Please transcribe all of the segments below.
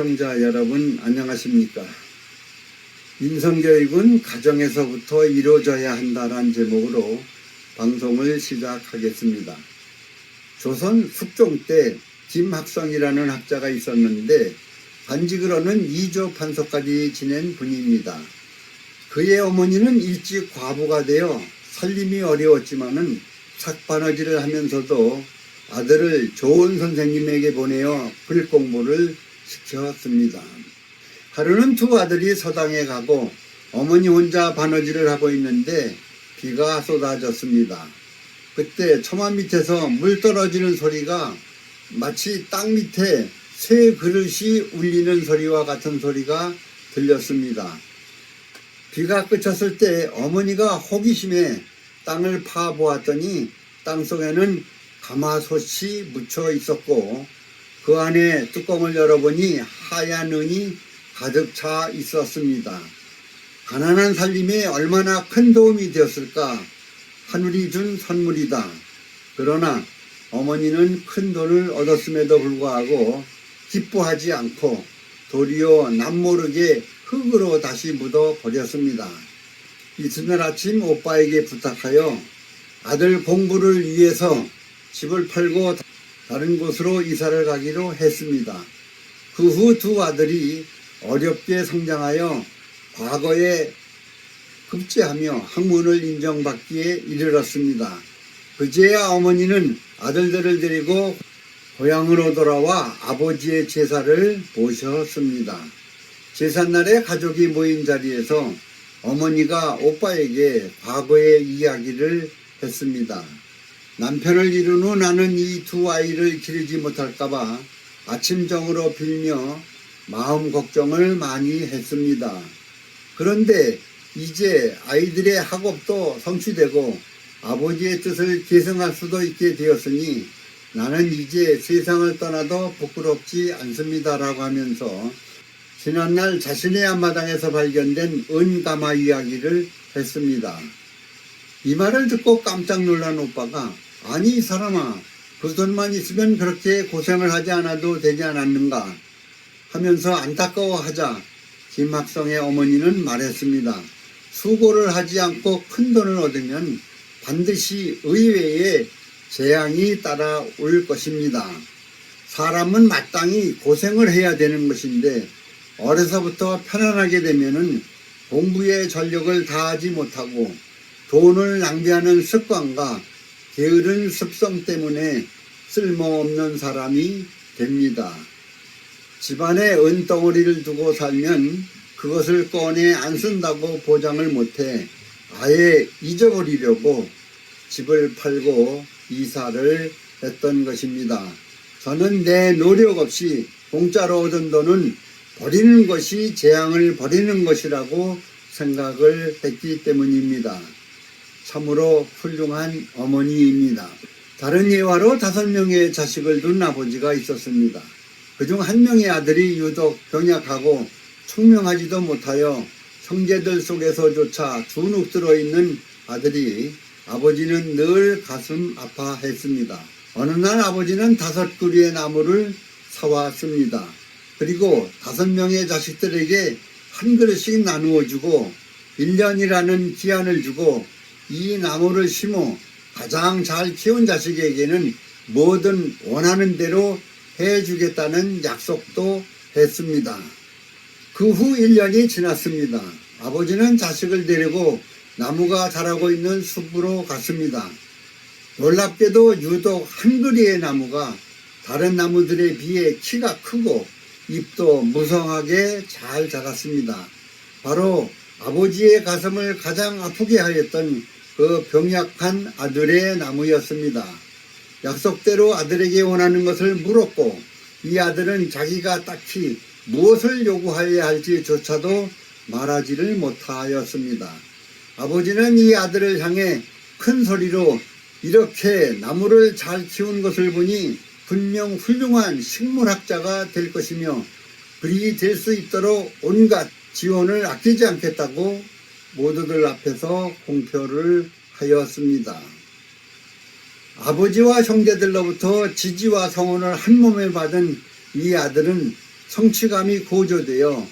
시청자 여러분 안녕하십니까? 인성교육은 가정에서부터 이루어져야 한다는 제목으로 방송을 시작하겠습니다. 조선 숙종 때 김학성이라는 학자가 있었는데 반직으로는 이조 판서까지 지낸 분입니다. 그의 어머니는 일찍 과부가 되어 살림이 어려웠지만은 삭바느질을 하면서도 아들을 좋은 선생님에게 보내어 글 공부를 시켰습니다. 하루는 두 아들이 서당에 가고 어머니 혼자 바느질을 하고 있는데 비가 쏟아졌습니다. 그때 처마 밑에서 물 떨어지는 소리가 마치 땅 밑에 새 그릇이 울리는 소리와 같은 소리가 들렸습니다. 비가 그쳤을 때 어머니가 호기심에 땅을 파보았더니 땅 속에는 가마솥이 묻혀 있었고 그 안에 뚜껑을 열어보니 하얀 은이 가득 차 있었습니다. 가난한 살림에 얼마나 큰 도움이 되었을까 하늘이 준 선물이다. 그러나 어머니는 큰 돈을 얻었음에도 불구하고 기뻐하지 않고 도리어 남모르게 흙으로 다시 묻어 버렸습니다. 이튿날 아침 오빠에게 부탁하여 아들 공부를 위해서 집을 팔고 다른 곳으로 이사를 가기로 했습니다. 그 후 두 아들이 어렵게 성장하여 과거에 급제하며 학문을 인정받기에 이르렀습니다. 그제야 어머니는 아들들을 데리고 고향으로 돌아와 아버지의 제사를 모셨습니다. 제삿날에 가족이 모인 자리에서 어머니가 오빠에게 과거의 이야기를 했습니다. 남편을 잃은 후 나는 이 두 아이를 기르지 못할까봐 아침정으로 빌며 마음 걱정을 많이 했습니다. 그런데 이제 아이들의 학업도 성취되고 아버지의 뜻을 계승할 수도 있게 되었으니 나는 이제 세상을 떠나도 부끄럽지 않습니다라고 하면서 지난날 자신의 앞마당에서 발견된 은가마 이야기를 했습니다. 이 말을 듣고 깜짝 놀란 오빠가 아니 이 사람아 그 돈만 있으면 그렇게 고생을 하지 않아도 되지 않았는가 하면서 안타까워하자 김학성의 어머니는 말했습니다. 수고를 하지 않고 큰 돈을 얻으면 반드시 의외의 재앙이 따라올 것입니다. 사람은 마땅히 고생을 해야 되는 것인데 어려서부터 편안하게 되면은 공부에 전력을 다하지 못하고 돈을 낭비하는 습관과 게으른 습성 때문에 쓸모없는 사람이 됩니다. 집안에 은덩어리를 두고 살면 그것을 꺼내 안 쓴다고 보장을 못해 아예 잊어버리려고 집을 팔고 이사를 했던 것입니다. 저는 내 노력 없이 공짜로 얻은 돈은 버리는 것이 재앙을 버리는 것이라고 생각을 했기 때문입니다. 참으로 훌륭한 어머니입니다. 다른 예화로 다섯 명의 자식을 둔 아버지가 있었습니다. 그중 한 명의 아들이 유독 병약하고 총명하지도 못하여 형제들 속에서조차 주눅 들어 있는 아들이 아버지는 늘 가슴 아파했습니다. 어느 날 아버지는 다섯 그루의 나무를 사왔습니다. 그리고 다섯 명의 자식들에게 한 그릇씩 나누어 주고 1년이라는 기한을 주고 이 나무를 심어 가장 잘 키운 자식에게는 뭐든 원하는 대로 해주겠다는 약속도 했습니다. 그 후 1년이 지났습니다. 아버지는 자식을 데리고 나무가 자라고 있는 숲으로 갔습니다. 놀랍게도 유독 한 그리의 나무가 다른 나무들에 비해 키가 크고 잎도 무성하게 잘 자랐습니다. 바로 아버지의 가슴을 가장 아프게 하였던 그 병약한 아들의 나무였습니다. 약속대로 아들에게 원하는 것을 물었고 이 아들은 자기가 딱히 무엇을 요구하여야 할지조차도 말하지를 못하였습니다. 아버지는 이 아들을 향해 큰 소리로 이렇게 나무를 잘 키운 것을 보니 분명 훌륭한 식물학자가 될 것이며 그리 될 수 있도록 온갖 지원을 아끼지 않겠다고 모두들 앞에서 공표를 하였습니다. 아버지와 형제들로부터 지지와 성원을 한 몸에 받은 이 아들은 성취감이 고조되어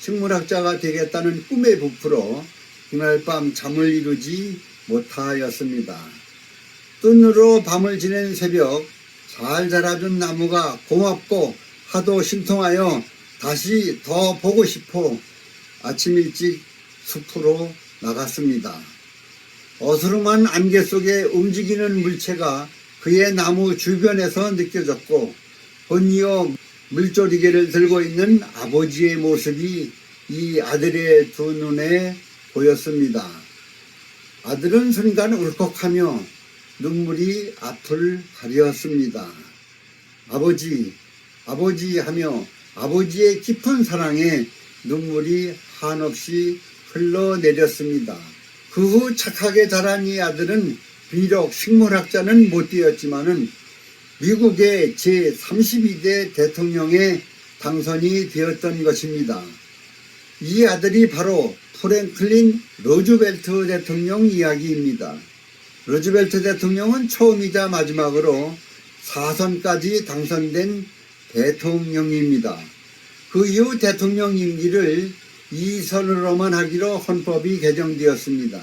식물학자가 되겠다는 꿈에 부풀어 그날 밤 잠을 이루지 못하였습니다. 뜬으로 밤을 지낸 새벽 잘 자라준 나무가 고맙고 하도 신통하여 다시 더 보고 싶어 아침 일찍 숲으로 나갔습니다. 어스름한 안개 속에 움직이는 물체가 그의 나무 주변에서 느껴졌고 번이어 물조리개를 들고 있는 아버지의 모습이 이 아들의 두 눈에 보였습니다. 아들은 순간 울컥하며 눈물이 앞을 가렸습니다. 아버지, 아버지 하며 아버지의 깊은 사랑에 눈물이 한없이 흘러내렸습니다. 그 후 착하게 자란 이 아들은 비록 식물학자는 못 되었지만은 미국의 제32대 대통령에 당선이 되었던 것입니다. 이 아들이 바로 프랭클린 로즈벨트 대통령 이야기입니다. 로즈벨트 대통령은 처음이자 마지막으로 사선까지 당선된 대통령입니다. 그 이후 대통령 임기를 이 선으로만 하기로 헌법이 개정되었습니다.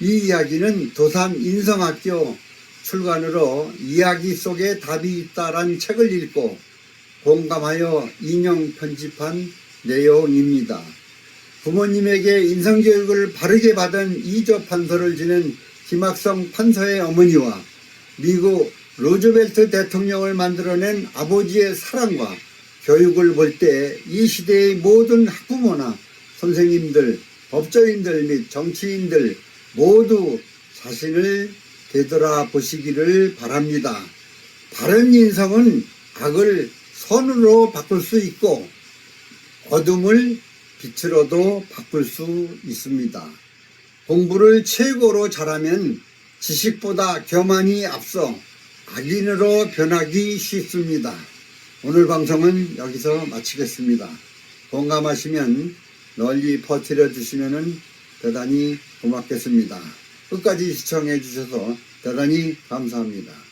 이 이야기는 도산 인성학교 출간으로 이야기 속에 답이 있다란 책을 읽고 공감하여 인용 편집한 내용입니다. 부모님에게 인성교육을 바르게 받은 이조 판서를 지낸 김학성 판서의 어머니와 미국 로즈벨트 대통령을 만들어낸 아버지의 사랑과 교육을 볼 때 이 시대의 모든 학부모나 선생님들, 법조인들 및 정치인들 모두 자신을 되돌아 보시기를 바랍니다. 바른 인성은 악을 선으로 바꿀 수 있고 어둠을 빛으로도 바꿀 수 있습니다. 공부를 최고로 잘하면 지식보다 교만이 앞서 악인으로 변하기 쉽습니다. 오늘 방송은 여기서 마치겠습니다. 공감하시면 널리 퍼뜨려 주시면 대단히 고맙겠습니다. 끝까지 시청해 주셔서 대단히 감사합니다.